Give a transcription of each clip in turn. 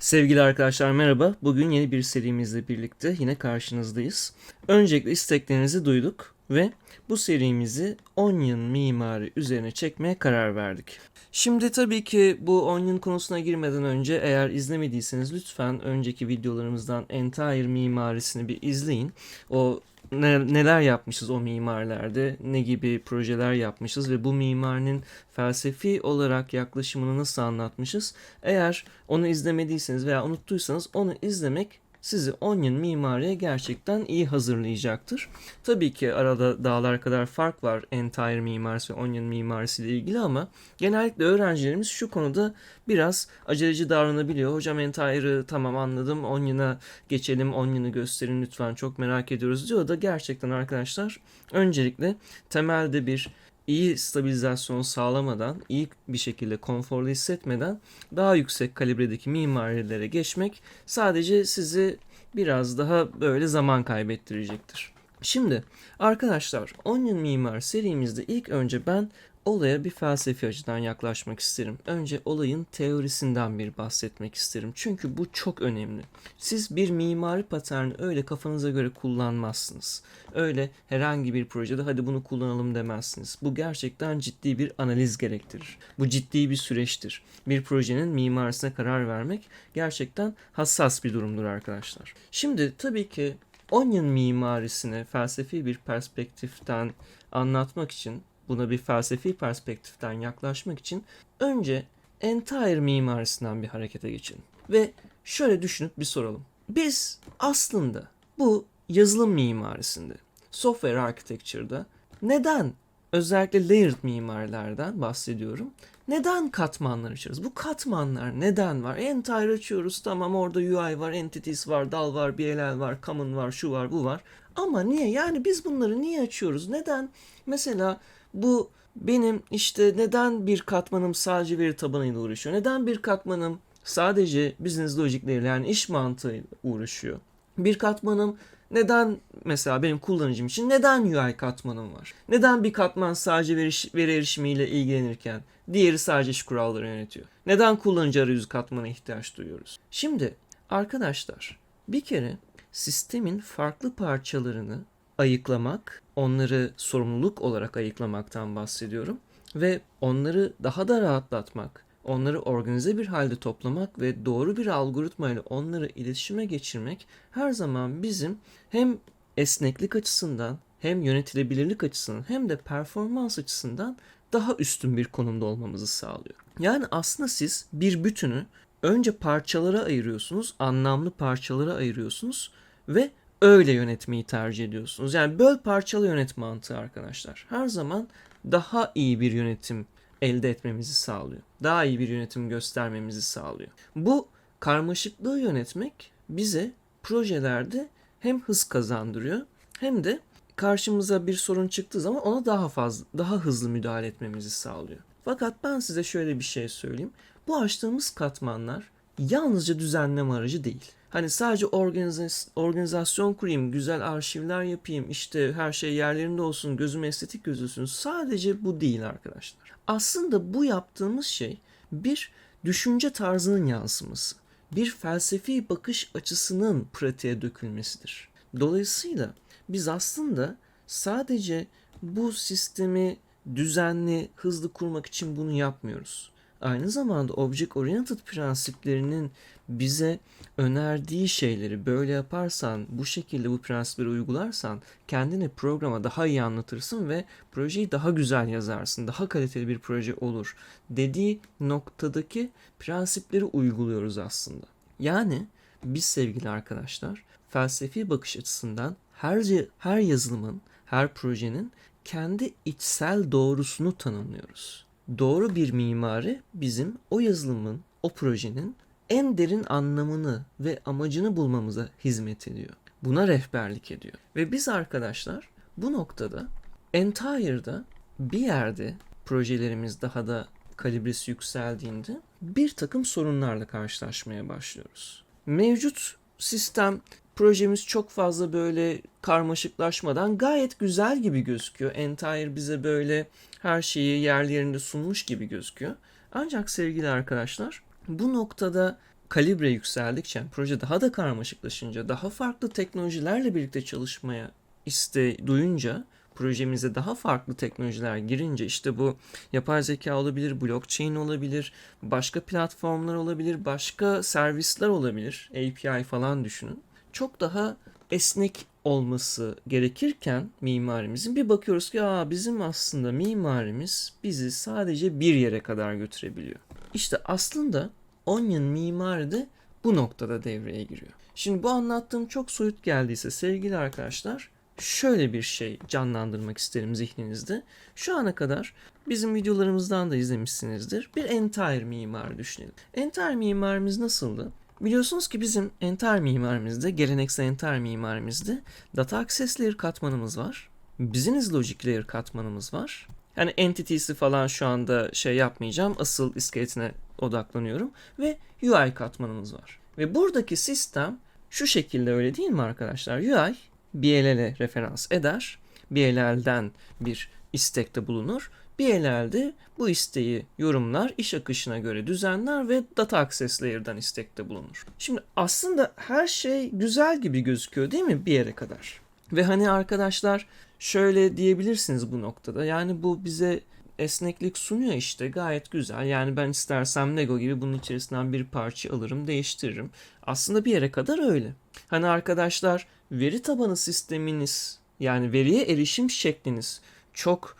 Sevgili arkadaşlar merhaba. Bugün yeni bir serimizle birlikte yine karşınızdayız. Öncelikle isteklerinizi duyduk ve bu serimizi Onion mimari üzerine çekmeye karar verdik. Şimdi tabii ki bu Onion konusuna girmeden önce eğer izlemediyseniz lütfen önceki videolarımızdan Entire mimarisini bir izleyin. O ne- neler yapmışız o mimarlerde, ne gibi projeler yapmışız ve bu mimarinin felsefi olarak yaklaşımını nasıl anlatmışız. Eğer onu izlemediyseniz veya unuttuysanız onu izlemek sizi Onion mimariye gerçekten iyi hazırlayacaktır. Tabii ki arada dağlar kadar fark var Entire mimarisi ve Onion mimarisi ile ilgili ama genellikle öğrencilerimiz şu konuda biraz aceleci davranabiliyor. Hocam Entire'ı tamam anladım Onion'a geçelim Onion'u gösterin lütfen çok merak ediyoruz diyor da gerçekten arkadaşlar öncelikle temelde bir iyi stabilizasyon sağlamadan, iyi bir şekilde konforlu hissetmeden daha yüksek kalibredeki mimarilere geçmek sadece sizi biraz daha böyle zaman kaybettirecektir. Şimdi arkadaşlar Onion Mimar serimizde ilk önce ben olaya bir felsefi açıdan yaklaşmak isterim. Önce olayın teorisinden bir bahsetmek isterim. Çünkü bu çok önemli. Siz bir mimari paterni öyle kafanıza göre kullanmazsınız. Öyle herhangi bir projede hadi bunu kullanalım demezsiniz. Bu gerçekten ciddi bir analiz gerektirir. Bu ciddi bir süreçtir. Bir projenin mimarisine karar vermek gerçekten hassas bir durumdur arkadaşlar. Şimdi tabii ki Onion mimarisini felsefi bir perspektiften anlatmak için, buna bir felsefi perspektiften yaklaşmak için önce Entire mimarisinden bir harekete geçelim. Ve şöyle düşünüp bir soralım. Biz aslında bu yazılım mimarisinde, software architecture'da neden özellikle layered mimarilerden bahsediyorum. Neden katmanlar açıyoruz? Bu katmanlar neden var? Entire açıyoruz tamam orada UI var, entities var, dal var, BLL var, common var, şu var, bu var. Ama niye? Yani biz bunları niye açıyoruz? Neden? Mesela bu benim işte neden bir katmanım sadece veri tabanıyla uğraşıyor? Neden bir katmanım sadece business logikleriyle yani iş mantığıyla uğraşıyor? Bir katmanım neden mesela benim kullanıcım için neden UI katmanım var? Neden bir katman sadece veri, veri erişimiyle ilgilenirken diğeri sadece iş kuralları yönetiyor? Neden kullanıcı arayüzü katmana ihtiyaç duyuyoruz? Şimdi arkadaşlar bir kere sistemin farklı parçalarını ayıklamak, onları sorumluluk olarak ayıklamaktan bahsediyorum ve onları daha da rahatlatmak, onları organize bir halde toplamak ve doğru bir algoritmayla onları iletişime geçirmek her zaman bizim hem esneklik açısından hem yönetilebilirlik açısından hem de performans açısından daha üstün bir konumda olmamızı sağlıyor. Yani aslında siz bir bütünü önce parçalara ayırıyorsunuz, anlamlı parçalara ayırıyorsunuz ve öyle yönetmeyi tercih ediyorsunuz. Yani böl parçalı yönet mantığı arkadaşlar. Her zaman daha iyi bir yönetim elde etmemizi sağlıyor. Daha iyi bir yönetim göstermemizi sağlıyor. Bu karmaşıklığı yönetmek bize projelerde hem hız kazandırıyor hem de karşımıza bir sorun çıktığı zaman ona daha fazla daha hızlı müdahale etmemizi sağlıyor. Fakat ben size şöyle bir şey söyleyeyim. Bu açtığımız katmanlar yalnızca düzenleme aracı değil. Hani sadece organiz- organizasyon kurayım, güzel arşivler yapayım, işte her şey yerlerinde olsun, gözüm estetik gözüksün. Sadece bu değil arkadaşlar. Aslında bu yaptığımız şey bir düşünce tarzının yansıması. Bir felsefi bakış açısının pratiğe dökülmesidir. Dolayısıyla biz aslında sadece bu sistemi düzenli, hızlı kurmak için bunu yapmıyoruz. Aynı zamanda object oriented prensiplerinin bize önerdiği şeyleri böyle yaparsan, bu şekilde bu prensipleri uygularsan kendini programa daha iyi anlatırsın ve projeyi daha güzel yazarsın, daha kaliteli bir proje olur dediği noktadaki prensipleri uyguluyoruz aslında. Yani biz sevgili arkadaşlar felsefi bakış açısından her, her yazılımın, her projenin kendi içsel doğrusunu tanımlıyoruz. Doğru bir mimari bizim o yazılımın, o projenin en derin anlamını ve amacını bulmamıza hizmet ediyor. Buna rehberlik ediyor. Ve biz arkadaşlar bu noktada Entire'da bir yerde projelerimiz daha da kalibresi yükseldiğinde bir takım sorunlarla karşılaşmaya başlıyoruz. Mevcut sistem projemiz çok fazla böyle karmaşıklaşmadan gayet güzel gibi gözüküyor. Entire bize böyle her şeyi yerli yerinde sunmuş gibi gözüküyor. Ancak sevgili arkadaşlar bu noktada kalibre yükseldikçe, proje daha da karmaşıklaşınca, daha farklı teknolojilerle birlikte çalışmaya iste duyunca, projemize daha farklı teknolojiler girince işte bu yapay zeka olabilir, blockchain olabilir, başka platformlar olabilir, başka servisler olabilir, API falan düşünün. Çok daha esnek olması gerekirken mimarimizin bir bakıyoruz ki Aa, bizim aslında mimarimiz bizi sadece bir yere kadar götürebiliyor. İşte aslında Onion mimari de bu noktada devreye giriyor. Şimdi bu anlattığım çok soyut geldiyse sevgili arkadaşlar şöyle bir şey canlandırmak isterim zihninizde. Şu ana kadar bizim videolarımızdan da izlemişsinizdir. Bir entire mimari düşünelim. Entire mimarimiz nasıldı? Biliyorsunuz ki bizim entire mimarimizde, geleneksel entire mimarimizde data access layer katmanımız var. Business logic layer katmanımız var. Yani entity'si falan şu anda şey yapmayacağım. Asıl iskeletine odaklanıyorum. Ve UI katmanımız var. Ve buradaki sistem şu şekilde öyle değil mi arkadaşlar? UI BLL'e referans eder. BLL'den bir istekte bulunur. BLL de bu isteği yorumlar, iş akışına göre düzenler ve data access layer'dan istekte bulunur. Şimdi aslında her şey güzel gibi gözüküyor değil mi bir yere kadar? Ve hani arkadaşlar şöyle diyebilirsiniz bu noktada. Yani bu bize esneklik sunuyor işte gayet güzel. Yani ben istersem Lego gibi bunun içerisinden bir parça alırım değiştiririm. Aslında bir yere kadar öyle. Hani arkadaşlar veri tabanı sisteminiz yani veriye erişim şekliniz çok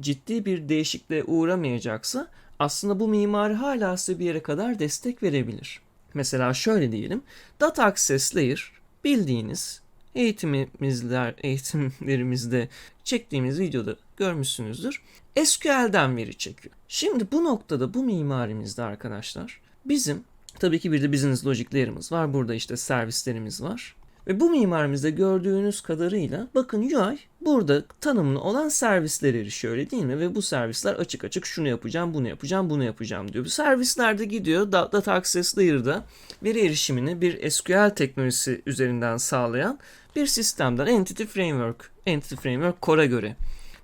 ciddi bir değişikliğe uğramayacaksa aslında bu mimari hala size bir yere kadar destek verebilir. Mesela şöyle diyelim. Data Access Layer bildiğiniz eğitimimizler, eğitimlerimizde çektiğimiz videoda görmüşsünüzdür. SQL'den veri çekiyor. Şimdi bu noktada bu mimarimizde arkadaşlar bizim tabii ki bir de business logic layer'ımız var. Burada işte servislerimiz var. Ve bu mimarimizde gördüğünüz kadarıyla bakın UI burada tanımlı olan servisler erişiyor öyle değil mi? Ve bu servisler açık açık şunu yapacağım, bunu yapacağım, bunu yapacağım diyor. Bu servisler de gidiyor Data Access Layer'da veri erişimini bir SQL teknolojisi üzerinden sağlayan bir sistemden Entity Framework, Entity Framework Core'a göre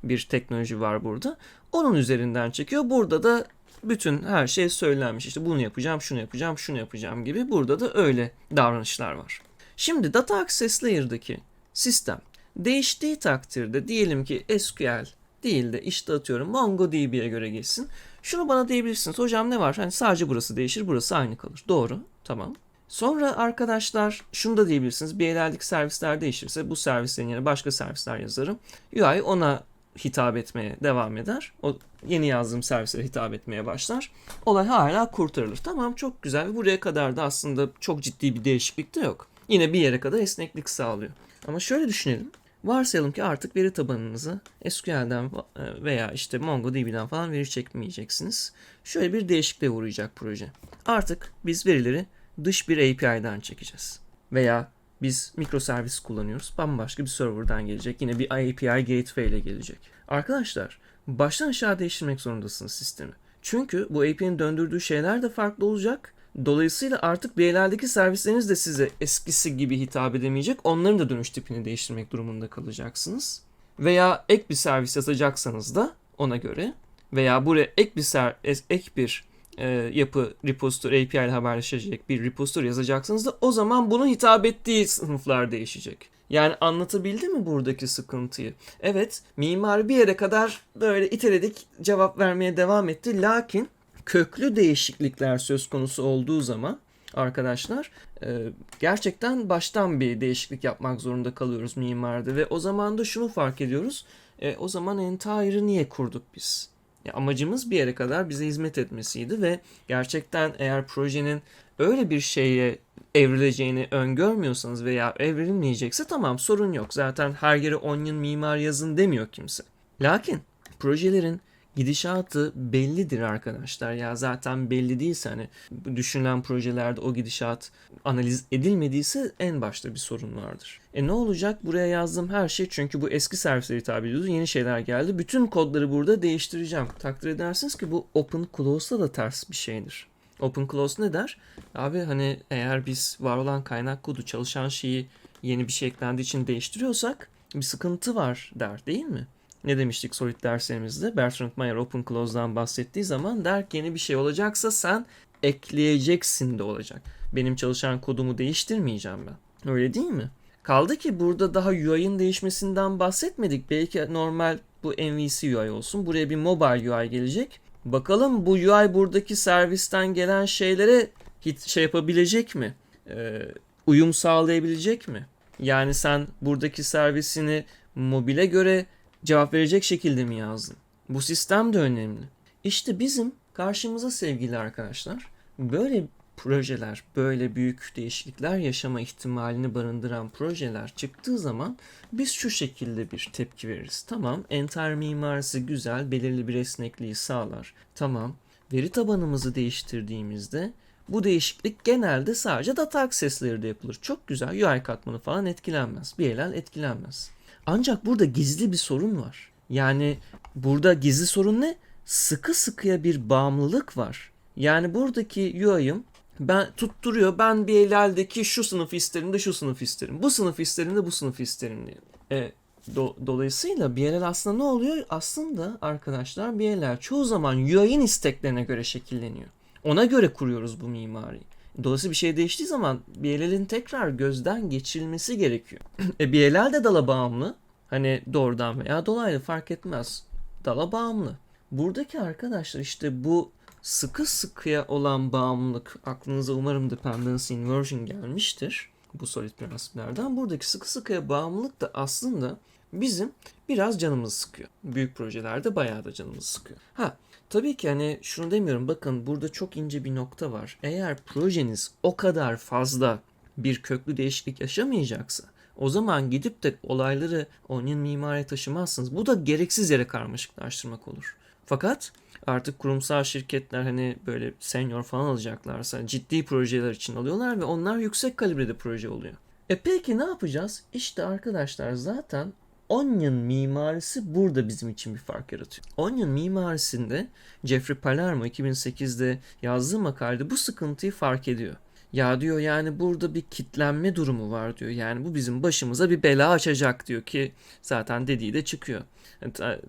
bir teknoloji var burada. Onun üzerinden çekiyor. Burada da bütün her şey söylenmiş. İşte bunu yapacağım, şunu yapacağım, şunu yapacağım gibi. Burada da öyle davranışlar var. Şimdi Data Access Layer'daki sistem değiştiği takdirde diyelim ki SQL değil de işte atıyorum MongoDB'ye göre geçsin. Şunu bana diyebilirsiniz. Hocam ne var? Hani sadece burası değişir, burası aynı kalır. Doğru. Tamam. Sonra arkadaşlar şunu da diyebilirsiniz. BLL'deki servisler değişirse bu servislerin yerine başka servisler yazarım. UI ona hitap etmeye devam eder. O yeni yazdığım servislere hitap etmeye başlar. Olay hala kurtarılır. Tamam çok güzel. Buraya kadar da aslında çok ciddi bir değişiklik de yok. Yine bir yere kadar esneklik sağlıyor. Ama şöyle düşünelim. Varsayalım ki artık veri tabanınızı SQL'den veya işte MongoDB'den falan veri çekmeyeceksiniz. Şöyle bir değişikliğe uğrayacak proje. Artık biz verileri dış bir API'den çekeceğiz. Veya biz mikroservis kullanıyoruz. Bambaşka bir serverdan gelecek. Yine bir API gateway ile gelecek. Arkadaşlar baştan aşağı değiştirmek zorundasınız sistemi. Çünkü bu API'nin döndürdüğü şeyler de farklı olacak. Dolayısıyla artık BLL'deki servisleriniz de size eskisi gibi hitap edemeyecek. Onların da dönüş tipini değiştirmek durumunda kalacaksınız. Veya ek bir servis yazacaksanız da ona göre veya buraya ek bir ser, ek bir e, yapı repository API ile haberleşecek bir repository yazacaksınız da o zaman bunun hitap ettiği sınıflar değişecek. Yani anlatabildi mi buradaki sıkıntıyı? Evet, mimar bir yere kadar böyle iteledik cevap vermeye devam etti. Lakin köklü değişiklikler söz konusu olduğu zaman arkadaşlar e, gerçekten baştan bir değişiklik yapmak zorunda kalıyoruz mimarda ve o zaman da şunu fark ediyoruz. E, o zaman Entire'ı niye kurduk biz? Ya amacımız bir yere kadar bize hizmet etmesiydi ve gerçekten eğer projenin öyle bir şeye evrileceğini öngörmüyorsanız veya evrilmeyecekse tamam sorun yok. Zaten her yere Onion mimar yazın demiyor kimse. Lakin projelerin gidişatı bellidir arkadaşlar. Ya zaten belli değilse hani düşünülen projelerde o gidişat analiz edilmediyse en başta bir sorun vardır. E ne olacak? Buraya yazdığım her şey çünkü bu eski servislere hitap ediyordu. Yeni şeyler geldi. Bütün kodları burada değiştireceğim. Takdir edersiniz ki bu open close'da da ters bir şeydir. Open close ne der? Abi hani eğer biz var olan kaynak kodu çalışan şeyi yeni bir şey eklendiği için değiştiriyorsak bir sıkıntı var der değil mi? Ne demiştik Solid derslerimizde? Bertrand Meyer Open Close'dan bahsettiği zaman der ki yeni bir şey olacaksa sen ekleyeceksin de olacak. benim çalışan kodumu değiştirmeyeceğim ben. Öyle değil mi? Kaldı ki burada daha UI'ın değişmesinden bahsetmedik. Belki normal bu MVC UI olsun. Buraya bir mobile UI gelecek. Bakalım bu UI buradaki servisten gelen şeylere hit şey yapabilecek mi? Ee, uyum sağlayabilecek mi? Yani sen buradaki servisini mobile göre cevap verecek şekilde mi yazdın? Bu sistem de önemli. İşte bizim karşımıza sevgili arkadaşlar böyle projeler, böyle büyük değişiklikler yaşama ihtimalini barındıran projeler çıktığı zaman biz şu şekilde bir tepki veririz. Tamam, enter mimarisi güzel, belirli bir esnekliği sağlar. Tamam, veri tabanımızı değiştirdiğimizde bu değişiklik genelde sadece data aksesleri de yapılır. Çok güzel, UI katmanı falan etkilenmez. BLL etkilenmez. Ancak burada gizli bir sorun var. Yani burada gizli sorun ne? Sıkı sıkıya bir bağımlılık var. Yani buradaki UI'ım ben tutturuyor. Ben bir BLL'deki şu sınıf isterim de şu sınıf isterim. Bu sınıf isterim de bu sınıf isterim diye. E, do, dolayısıyla BLL aslında ne oluyor? Aslında arkadaşlar BLL çoğu zaman UI'nin isteklerine göre şekilleniyor. Ona göre kuruyoruz bu mimariyi. Dolayısıyla bir şey değiştiği zaman BLL'in tekrar gözden geçirilmesi gerekiyor. e, BLL de dala bağımlı. Hani doğrudan veya dolaylı fark etmez. Dala bağımlı. Buradaki arkadaşlar işte bu sıkı sıkıya olan bağımlılık aklınıza umarım dependency inversion gelmiştir. Bu solid prensiplerden. Buradaki sıkı sıkıya bağımlılık da aslında bizim biraz canımızı sıkıyor. Büyük projelerde bayağı da canımızı sıkıyor. Ha tabii ki hani şunu demiyorum bakın burada çok ince bir nokta var. Eğer projeniz o kadar fazla bir köklü değişiklik yaşamayacaksa o zaman gidip de olayları Onion mimariye taşımazsınız. Bu da gereksiz yere karmaşıklaştırmak olur. Fakat artık kurumsal şirketler hani böyle senior falan alacaklarsa ciddi projeler için alıyorlar ve onlar yüksek kalibrede proje oluyor. E peki ne yapacağız? İşte arkadaşlar zaten Onion mimarisi burada bizim için bir fark yaratıyor. Onion mimarisinde Jeffrey Palermo 2008'de yazdığı makalede bu sıkıntıyı fark ediyor. Ya diyor yani burada bir kitlenme durumu var diyor. Yani bu bizim başımıza bir bela açacak diyor ki zaten dediği de çıkıyor.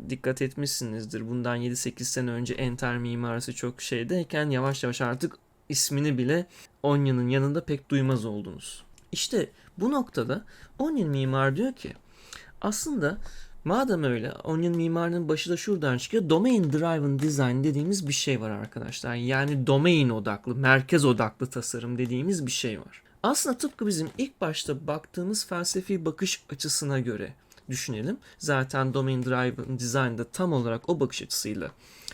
Dikkat etmişsinizdir. Bundan 7-8 sene önce Enter mimarisi çok şeydeyken yavaş yavaş artık ismini bile Onion'un yanında pek duymaz oldunuz. İşte bu noktada Onion mimar diyor ki aslında Madem öyle Onion mimarının başı da şuradan çıkıyor. Domain Driven Design dediğimiz bir şey var arkadaşlar. Yani domain odaklı, merkez odaklı tasarım dediğimiz bir şey var. Aslında tıpkı bizim ilk başta baktığımız felsefi bakış açısına göre düşünelim. Zaten Domain Driven Design da tam olarak o bakış açısıyla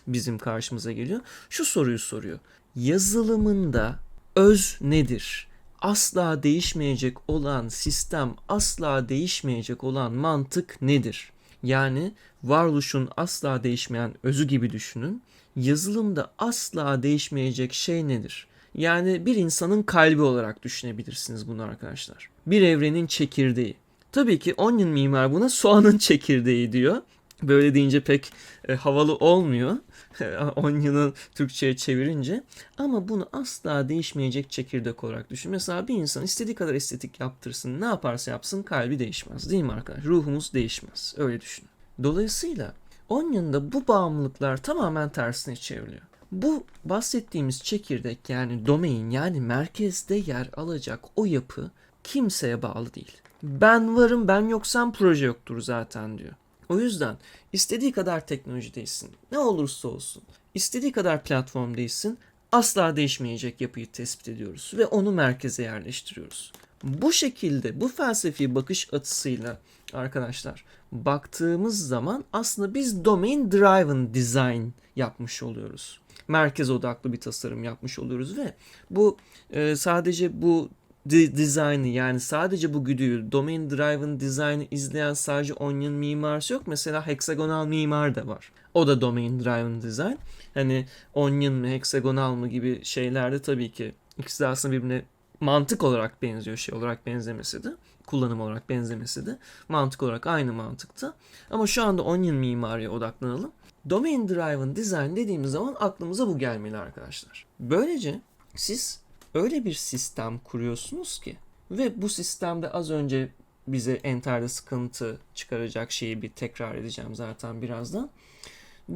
bizim karşımıza geliyor. Şu soruyu soruyor. Yazılımında öz nedir? Asla değişmeyecek olan sistem, asla değişmeyecek olan mantık nedir? Yani varoluşun asla değişmeyen özü gibi düşünün. Yazılımda asla değişmeyecek şey nedir? Yani bir insanın kalbi olarak düşünebilirsiniz bunu arkadaşlar. Bir evrenin çekirdeği. Tabii ki Onion mimar buna soğanın çekirdeği diyor. Böyle deyince pek e, havalı olmuyor. Onion'u Türkçe'ye çevirince. Ama bunu asla değişmeyecek çekirdek olarak düşün. Mesela bir insan istediği kadar estetik yaptırsın. Ne yaparsa yapsın kalbi değişmez. Değil mi arkadaşlar? Ruhumuz değişmez. Öyle düşün. Dolayısıyla Onion'da bu bağımlılıklar tamamen tersine çevriliyor. Bu bahsettiğimiz çekirdek yani domain yani merkezde yer alacak o yapı kimseye bağlı değil. Ben varım ben yoksam proje yoktur zaten diyor. O yüzden istediği kadar teknoloji değilsin. Ne olursa olsun. istediği kadar platform değilsin. Asla değişmeyecek yapıyı tespit ediyoruz ve onu merkeze yerleştiriyoruz. Bu şekilde bu felsefi bakış açısıyla arkadaşlar baktığımız zaman aslında biz domain driven design yapmış oluyoruz. Merkez odaklı bir tasarım yapmış oluyoruz ve bu e, sadece bu design'ı yani sadece bu güdüyü domain driven design'ı izleyen sadece Onion mimarisi yok. Mesela hexagonal mimar da var. O da domain driven design. Hani Onion mu hexagonal mı gibi şeylerde tabii ki ikisi de aslında birbirine mantık olarak benziyor şey olarak benzemesi de kullanım olarak benzemesi de mantık olarak aynı mantıkta. Ama şu anda Onion mimariye odaklanalım. Domain Driven Design dediğimiz zaman aklımıza bu gelmeli arkadaşlar. Böylece siz öyle bir sistem kuruyorsunuz ki ve bu sistemde az önce bize enterde sıkıntı çıkaracak şeyi bir tekrar edeceğim zaten birazdan.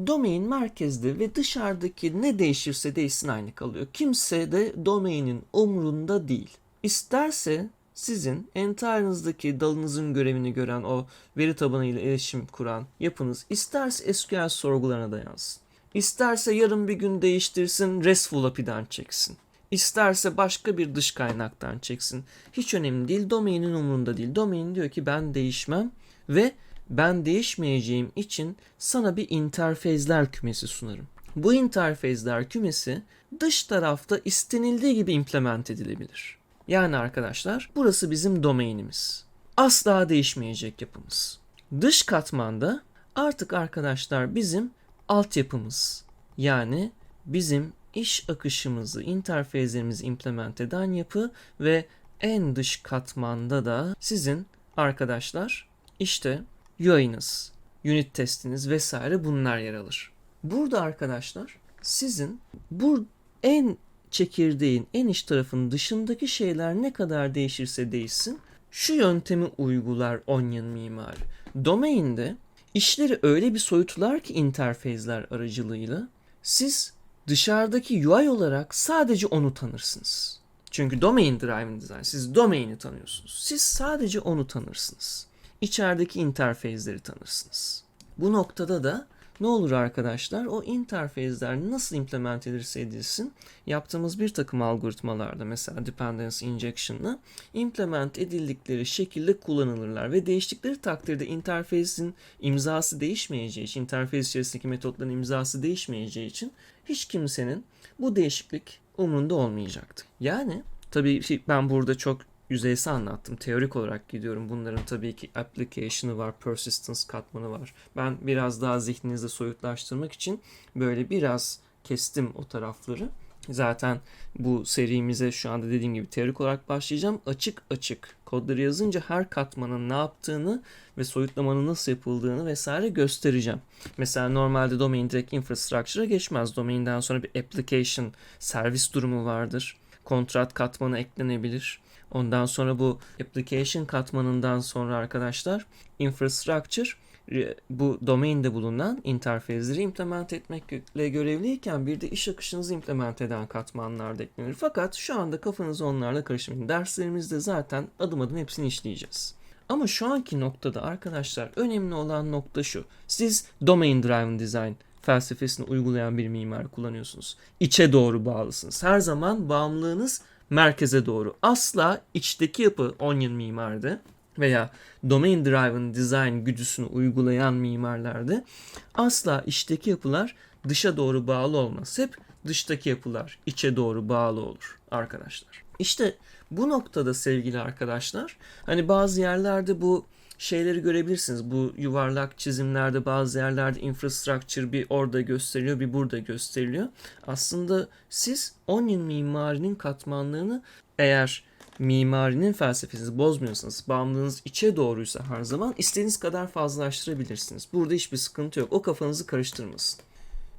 domain merkezde ve dışarıdaki ne değişirse değişsin aynı kalıyor. Kimse de domainin umrunda değil. İsterse sizin entire'ınızdaki dalınızın görevini gören o veri tabanıyla iletişim kuran yapınız isterse SQL sorgularına da yansın. İsterse yarın bir gün değiştirsin RESTful API'den çeksin. İsterse başka bir dış kaynaktan çeksin. Hiç önemli değil. Domainin umurunda değil. Domain diyor ki ben değişmem ve ben değişmeyeceğim için sana bir interfezler kümesi sunarım. Bu interfezler kümesi dış tarafta istenildiği gibi implement edilebilir. Yani arkadaşlar burası bizim domainimiz. Asla değişmeyecek yapımız. Dış katmanda artık arkadaşlar bizim altyapımız. Yani bizim iş akışımızı, interfezlerimizi implement eden yapı ve en dış katmanda da sizin arkadaşlar işte UI'niz, unit testiniz vesaire bunlar yer alır. Burada arkadaşlar sizin bu en çekirdeğin en iç tarafının dışındaki şeyler ne kadar değişirse değişsin şu yöntemi uygular Onion mimarı. Domain'de işleri öyle bir soyutlar ki interfezler aracılığıyla siz dışarıdaki UI olarak sadece onu tanırsınız. Çünkü domain driven design siz domaini tanıyorsunuz. Siz sadece onu tanırsınız. İçerideki interfezleri tanırsınız. Bu noktada da ne olur arkadaşlar? O interfezler nasıl implement edilirse edilsin yaptığımız bir takım algoritmalarda mesela dependency injection'la implement edildikleri şekilde kullanılırlar ve değiştikleri takdirde interfezin imzası değişmeyeceği için, interfez içerisindeki metotların imzası değişmeyeceği için hiç kimsenin bu değişiklik umrunda olmayacaktı. Yani tabii ben burada çok yüzeysel anlattım. Teorik olarak gidiyorum. Bunların tabii ki application'ı var, persistence katmanı var. Ben biraz daha zihninizde soyutlaştırmak için böyle biraz kestim o tarafları. Zaten bu serimize şu anda dediğim gibi teorik olarak başlayacağım. Açık açık kodları yazınca her katmanın ne yaptığını ve soyutlamanın nasıl yapıldığını vesaire göstereceğim. Mesela normalde domain direkt infrastructure'a geçmez. Domain'den sonra bir application servis durumu vardır. Kontrat katmanı eklenebilir. Ondan sonra bu application katmanından sonra arkadaşlar infrastructure bu domainde bulunan interfezleri implement etmekle görevliyken bir de iş akışınızı implement eden katmanlar da eklenir. Fakat şu anda kafanızı onlarla karıştırmayın. Derslerimizde zaten adım adım hepsini işleyeceğiz. Ama şu anki noktada arkadaşlar önemli olan nokta şu. Siz domain driven design felsefesini uygulayan bir mimar kullanıyorsunuz. İçe doğru bağlısınız. Her zaman bağımlılığınız merkeze doğru. Asla içteki yapı Onion mimarda veya domain driven design güdüsünü uygulayan mimarlarda asla içteki yapılar dışa doğru bağlı olmaz. Hep dıştaki yapılar içe doğru bağlı olur arkadaşlar. İşte bu noktada sevgili arkadaşlar hani bazı yerlerde bu şeyleri görebilirsiniz. Bu yuvarlak çizimlerde bazı yerlerde infrastructure bir orada gösteriliyor bir burada gösteriliyor. Aslında siz Onion mimarinin katmanlarını eğer mimarinin felsefesini bozmuyorsanız, bağımlılığınız içe doğruysa her zaman istediğiniz kadar fazlalaştırabilirsiniz. Burada hiçbir sıkıntı yok. O kafanızı karıştırmasın.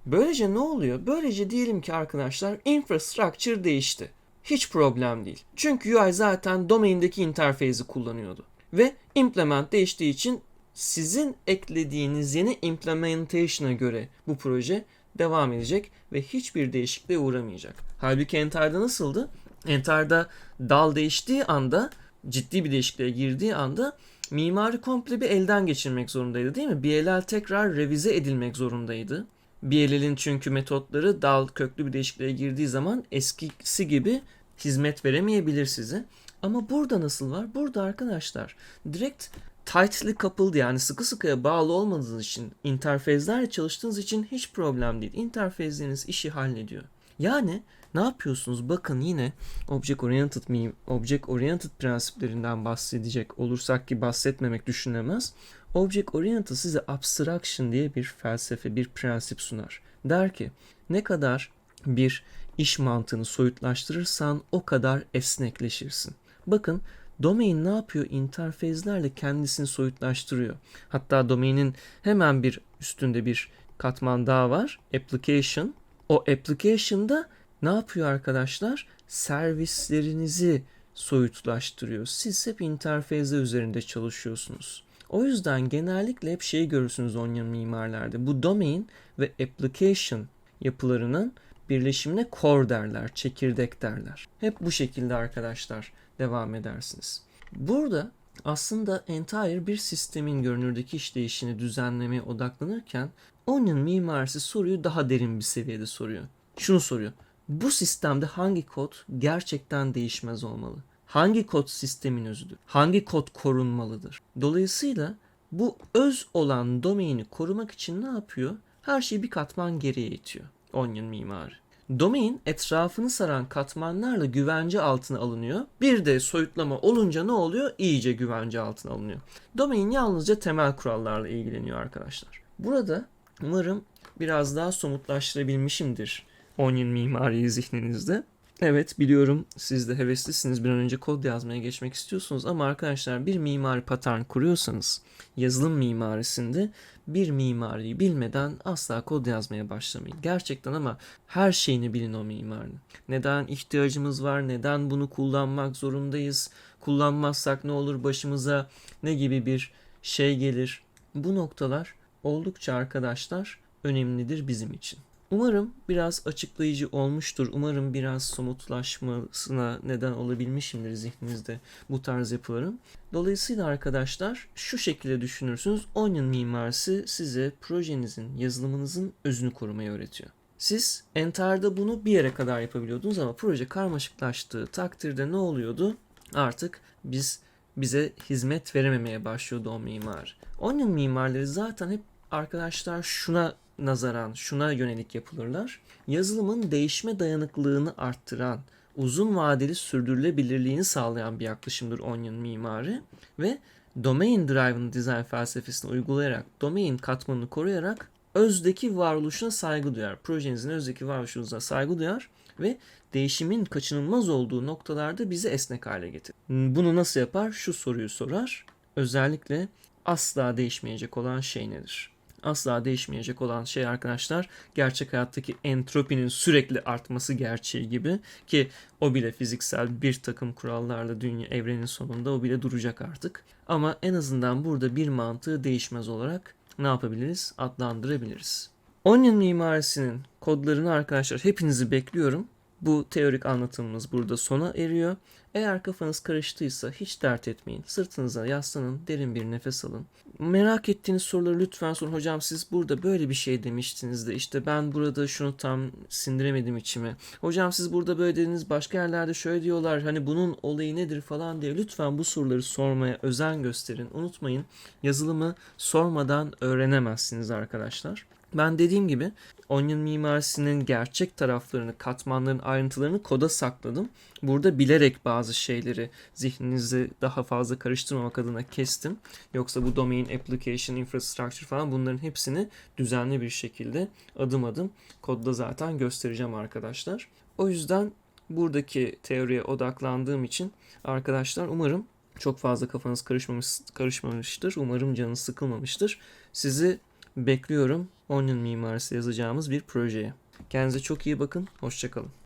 Böylece ne oluyor? Böylece diyelim ki arkadaşlar infrastructure değişti. Hiç problem değil. Çünkü UI zaten domaindeki interface'i kullanıyordu. Ve implement değiştiği için sizin eklediğiniz yeni implementation'a göre bu proje devam edecek ve hiçbir değişikliğe uğramayacak. Halbuki Enter'da nasıldı? Enter'da dal değiştiği anda ciddi bir değişikliğe girdiği anda mimari komple bir elden geçirmek zorundaydı değil mi? BLL tekrar revize edilmek zorundaydı. BLL'in çünkü metotları dal köklü bir değişikliğe girdiği zaman eskisi gibi hizmet veremeyebilir size. Ama burada nasıl var? Burada arkadaşlar direkt tightly coupled yani sıkı sıkıya bağlı olmadığınız için interfezlerle çalıştığınız için hiç problem değil. İnterfezleriniz işi hallediyor. Yani ne yapıyorsunuz? Bakın yine object oriented mi object oriented prensiplerinden bahsedecek olursak ki bahsetmemek düşünülemez. Object oriented size abstraction diye bir felsefe, bir prensip sunar. Der ki ne kadar bir iş mantığını soyutlaştırırsan o kadar esnekleşirsin. Bakın domain ne yapıyor? İnterfezlerle kendisini soyutlaştırıyor. Hatta domainin hemen bir üstünde bir katman daha var. Application. O application'da ne yapıyor arkadaşlar? Servislerinizi soyutlaştırıyor. Siz hep interfezler üzerinde çalışıyorsunuz. O yüzden genellikle hep şeyi görürsünüz Onion mimarlarda. Bu domain ve application yapılarının birleşimine core derler, çekirdek derler. Hep bu şekilde arkadaşlar devam edersiniz. Burada aslında entire bir sistemin görünürdeki işleyişini düzenlemeye odaklanırken Onion mimarisi soruyu daha derin bir seviyede soruyor. Şunu soruyor. Bu sistemde hangi kod gerçekten değişmez olmalı? Hangi kod sistemin özüdür? Hangi kod korunmalıdır? Dolayısıyla bu öz olan domaini korumak için ne yapıyor? Her şeyi bir katman geriye itiyor. Onion mimarı. Domain etrafını saran katmanlarla güvence altına alınıyor. Bir de soyutlama olunca ne oluyor? İyice güvence altına alınıyor. Domain yalnızca temel kurallarla ilgileniyor arkadaşlar. Burada umarım biraz daha somutlaştırabilmişimdir Onion mimariyi zihninizde. Evet biliyorum siz de heveslisiniz bir an önce kod yazmaya geçmek istiyorsunuz ama arkadaşlar bir mimari patern kuruyorsanız yazılım mimarisinde bir mimariyi bilmeden asla kod yazmaya başlamayın. Gerçekten ama her şeyini bilin o mimarinin. Neden ihtiyacımız var? Neden bunu kullanmak zorundayız? Kullanmazsak ne olur başımıza? Ne gibi bir şey gelir? Bu noktalar oldukça arkadaşlar önemlidir bizim için. Umarım biraz açıklayıcı olmuştur. Umarım biraz somutlaşmasına neden olabilmişimdir zihninizde bu tarz yapıların. Dolayısıyla arkadaşlar şu şekilde düşünürsünüz. Onion mimarisi size projenizin, yazılımınızın özünü korumayı öğretiyor. Siz Enter'da bunu bir yere kadar yapabiliyordunuz ama proje karmaşıklaştığı takdirde ne oluyordu? Artık biz bize hizmet verememeye başlıyordu o mimar. Onion mimarları zaten hep arkadaşlar şuna nazaran şuna yönelik yapılırlar. Yazılımın değişme dayanıklılığını arttıran, uzun vadeli sürdürülebilirliğini sağlayan bir yaklaşımdır Onion mimarı ve domain driven design felsefesini uygulayarak, domain katmanını koruyarak özdeki varoluşuna saygı duyar. Projenizin özdeki varoluşunuza saygı duyar ve değişimin kaçınılmaz olduğu noktalarda bizi esnek hale getirir. Bunu nasıl yapar? Şu soruyu sorar. Özellikle asla değişmeyecek olan şey nedir? Asla değişmeyecek olan şey arkadaşlar gerçek hayattaki entropinin sürekli artması gerçeği gibi ki o bile fiziksel bir takım kurallarla dünya evrenin sonunda o bile duracak artık. Ama en azından burada bir mantığı değişmez olarak ne yapabiliriz? Adlandırabiliriz. Onion mimarisinin kodlarını arkadaşlar hepinizi bekliyorum. Bu teorik anlatımımız burada sona eriyor. Eğer kafanız karıştıysa hiç dert etmeyin. Sırtınıza yaslanın, derin bir nefes alın. Merak ettiğiniz soruları lütfen sorun. Hocam siz burada böyle bir şey demiştiniz de işte ben burada şunu tam sindiremedim içime. Hocam siz burada böyle dediniz başka yerlerde şöyle diyorlar hani bunun olayı nedir falan diye. Lütfen bu soruları sormaya özen gösterin. Unutmayın yazılımı sormadan öğrenemezsiniz arkadaşlar. Ben dediğim gibi Onion mimarisinin gerçek taraflarını, katmanların ayrıntılarını koda sakladım. Burada bilerek bazı şeyleri zihninizi daha fazla karıştırmamak adına kestim. Yoksa bu domain, application, infrastructure falan bunların hepsini düzenli bir şekilde adım adım kodda zaten göstereceğim arkadaşlar. O yüzden buradaki teoriye odaklandığım için arkadaşlar umarım çok fazla kafanız karışmamış, karışmamıştır. Umarım canınız sıkılmamıştır. Sizi bekliyorum Onion mimarisi yazacağımız bir projeye. Kendinize çok iyi bakın. Hoşçakalın.